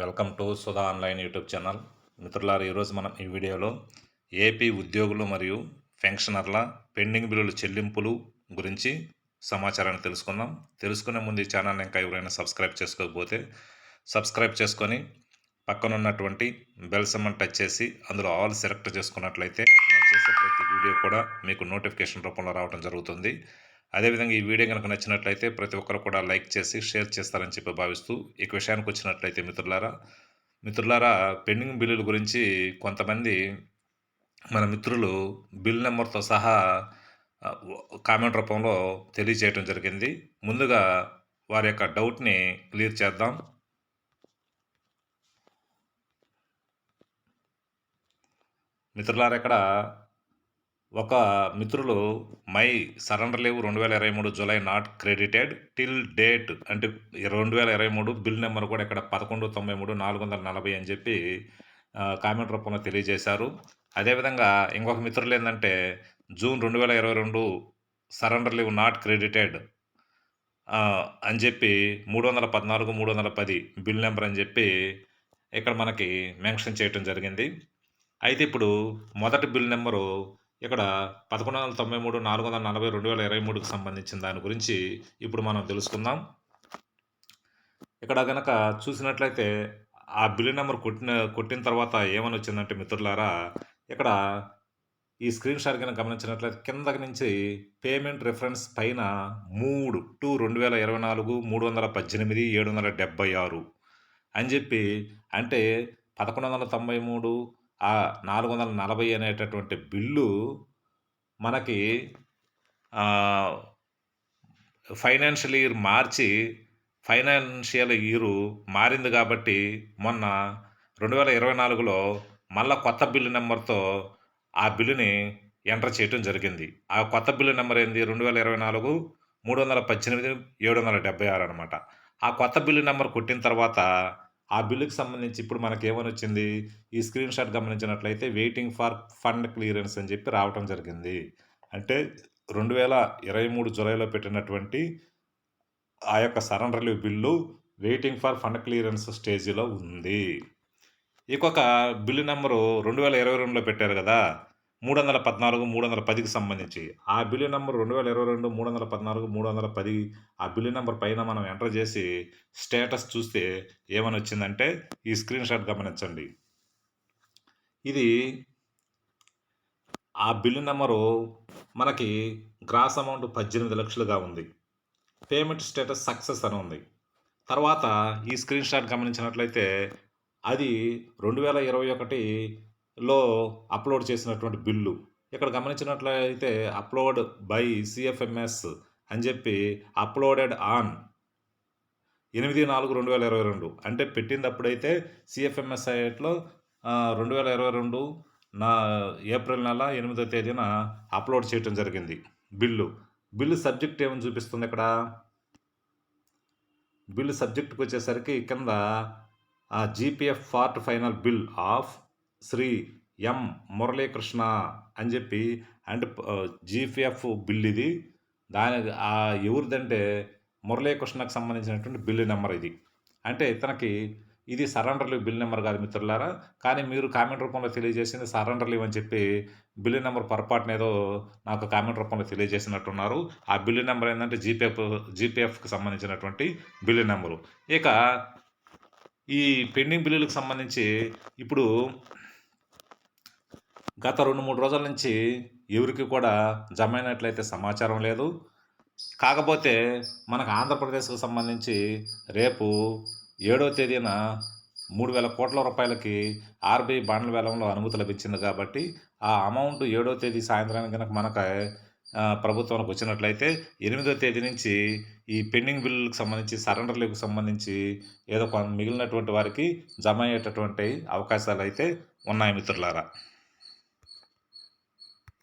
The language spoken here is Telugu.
Welcome to Sudha online YouTube channel. మిత్రులారు ఈరోజు మనం ఈ వీడియోలో ఏపీ ఉద్యోగులు మరియు పెన్షనర్ల పెండింగ్ బిల్లుల చెల్లింపులు గురించి సమాచారాన్ని తెలుసుకుందాం. తెలుసుకునే ముందు ఈ ఛానల్ని ఇంకా ఎవరైనా సబ్స్క్రైబ్ చేసుకోకపోతే సబ్స్క్రైబ్ చేసుకొని పక్కనున్నటువంటి బెల్ సమ్మన్ టచ్ చేసి అందులో ఆల్ సెలెక్ట్ చేసుకున్నట్లయితే నేను చేసే ప్రతి వీడియో కూడా మీకు నోటిఫికేషన్ రూపంలో రావడం జరుగుతుంది. అదేవిధంగా ఈ వీడియో కనుక నచ్చినట్లయితే ప్రతి ఒక్కరు కూడా లైక్ చేసి షేర్ చేస్తారని చెప్పి భావిస్తూ ఈ విషయానికి వచ్చినట్లయితే మిత్రులారా మిత్రులారా పెండింగ్ బిల్లుల గురించి కొంతమంది మన మిత్రులు బిల్ నెంబర్తో సహా కామెంట్ రూపంలో తెలియజేయడం జరిగింది. ముందుగా వారి యొక్క డౌట్ని క్లియర్ చేద్దాం. మిత్రులారా ఇక్కడ ఒక మిత్రులు మై సరెండర్ లీవ్ రెండు వేల ఇరవై మూడు July not credited till date అంటే రెండు వేల ఇరవై మూడు బిల్ నెంబర్ కూడా ఇక్కడ పదకొండు తొంభై మూడు నాలుగు వందల నలభై అని చెప్పి కామెంట్ రూపంలో తెలియజేశారు. అదేవిధంగా ఇంకొక మిత్రులు ఏంటంటే జూన్ రెండు వేల ఇరవై రెండు సరెండర్ లీవ్ నాట్ క్రెడిటెడ్ అని చెప్పి మూడు వందల పద్నాలుగు మూడు వందల పది బిల్ నెంబర్ అని చెప్పి ఇక్కడ మనకి మెన్షన్ చేయటం జరిగింది. అయితే ఇప్పుడు మొదటి బిల్ నెంబరు ఇక్కడ పదకొండు వందల తొంభై మూడు నాలుగు వందల నలభై రెండు వేల ఇరవై మూడుకు సంబంధించిన దాని గురించి ఇప్పుడు మనం తెలుసుకుందాం. ఇక్కడ కనుక చూసినట్లయితే ఆ బిల్లు నెంబర్ కొట్టిన కొట్టిన తర్వాత ఏమని వచ్చిందంటే మిత్రులారా ఇక్కడ ఈ స్క్రీన్ షాట్ కనుక గమనించినట్లయితే కిందకి నుంచి పేమెంట్ రిఫరెన్స్ పైన మూడు టు రెండు వేల ఇరవై నాలుగు మూడు వందల పద్దెనిమిది ఏడు వందల డెబ్బై ఆరు అని చెప్పి అంటే పదకొండు వందల తొంభై మూడు ఆ నాలుగు వందల నలభై అనేటటువంటి బిల్లు మనకి financial year March financial year మారింది కాబట్టి మొన్న రెండు వేల ఇరవై నాలుగులో మళ్ళా కొత్త బిల్లు నెంబర్తో ఆ బిల్లుని ఎంటర్ చేయటం జరిగింది. ఆ కొత్త బిల్లు నెంబర్ ఏంది? రెండు వేల ఇరవై నాలుగు మూడు వందల పద్దెనిమిది ఏడు వందల డెబ్బై ఆరు అనమాట ఆ కొత్త బిల్లు నెంబర్ కొట్టిన తర్వాత ఆ బిల్లుకి సంబంధించి ఇప్పుడు మనకి ఏమని వచ్చింది ఈ స్క్రీన్ షాట్ గమనించినట్లయితే వెయిటింగ్ ఫర్ ఫండ్ క్లియరెన్స్ అని చెప్పి రావటం జరిగింది. అంటే రెండు వేల ఇరవై మూడు జూలైలో పెట్టినటువంటి ఆ యొక్క surrender leave bill waiting for fund clearance స్టేజీలో ఉంది. ఇంకొక బిల్లు నెంబరు రెండు వేల ఇరవై రెండులో పెట్టారు కదా? మూడు వందల పద్నాలుగు మూడు వందల పదికి సంబంధించి. ఆ బిల్లు నెంబర్ రెండు వేల ఇరవై రెండు మూడు వందల పద్నాలుగు మూడు వందల పది ఆ బిల్లు నెంబర్ పైన మనం ఎంటర్ చేసి స్టేటస్ చూస్తే ఏమని వచ్చిందంటే ఈ స్క్రీన్ షాట్ గమనించండి. ఇది ఆ బిల్లు నెంబరు మనకి గ్రాస్ అమౌంట్ పద్దెనిమిది లక్షలుగా ఉంది. పేమెంట్ స్టేటస్ సక్సెస్ అని ఉంది. తర్వాత ఈ స్క్రీన్ షాట్ గమనించినట్లయితే అది రెండు వేల ఇరవై ఒకటి లో అప్లోడ్ చేసినటువంటి బిల్లు. ఇక్కడ గమనించినట్లయితే అప్లోడ్ బై సిఎఫ్ఎంఎస్ అని చెప్పి అప్లోడెడ్ ఆన్ ఎనిమిది నాలుగు రెండు వేల ఇరవై రెండు. అంటే పెట్టినప్పుడైతే సిఎఫ్ఎంఎస్ సైట్లో రెండు వేల ఇరవై రెండు నా ఏప్రిల్ నెల ఎనిమిదో తేదీన అప్లోడ్ చేయటం జరిగింది బిల్లు. బిల్లు సబ్జెక్ట్ ఏమని చూపిస్తుంది ఇక్కడ? బిల్లు సబ్జెక్ట్కి వచ్చేసరికి కింద GPF part final bill of Shri M Muralikrishna అని చెప్పి అంటే జీపీఎఫ్ బిల్ ఇది దాని ఆ ఎవరిదంటే మురళీకృష్ణకు సంబంధించినటువంటి బిల్లు నెంబర్ ఇది. అంటే ఇతనికి ఇది సరెండర్ లీవ్ బిల్ నెంబర్ కాదు మిత్రులారా. కానీ మీరు కామెంట్ రూపంలో తెలియజేసింది సరెండర్ లీవ్ అని చెప్పి బిల్లు నెంబర్ పొరపాటున ఏదో నాకు కామెంట్ రూపంలో తెలియజేసినట్టున్నారు. ఆ బిల్లు నెంబర్ ఏంటంటే జీపీఎఫ్ జీపీఎఫ్కి సంబంధించినటువంటి బిల్లు నెంబరు. ఇక ఈ పెండింగ్ బిల్లులకు సంబంధించి ఇప్పుడు గత రెండు మూడు రోజుల నుంచి ఎవరికి కూడా జమ సమాచారం లేదు. కాకపోతే మనకు ఆంధ్రప్రదేశ్కు సంబంధించి రేపు ఏడో తేదీన మూడు వేల కోట్ల రూపాయలకి ఆర్బీఐ బాండ్ల వేలంలో అనుమతి లభించింది కాబట్టి ఆ అమౌంట్ ఏడో తేదీ సాయంత్రానికి కనుక మనకు ప్రభుత్వానికి వచ్చినట్లయితే ఎనిమిదో తేదీ నుంచి ఈ పెండింగ్ బిల్లులకు సంబంధించి సరెండర్ లీవ్కి సంబంధించి ఏదో మిగిలినటువంటి వారికి జమ అయ్యేటటువంటి అవకాశాలు అయితే ఉన్నాయి మిత్రులారా.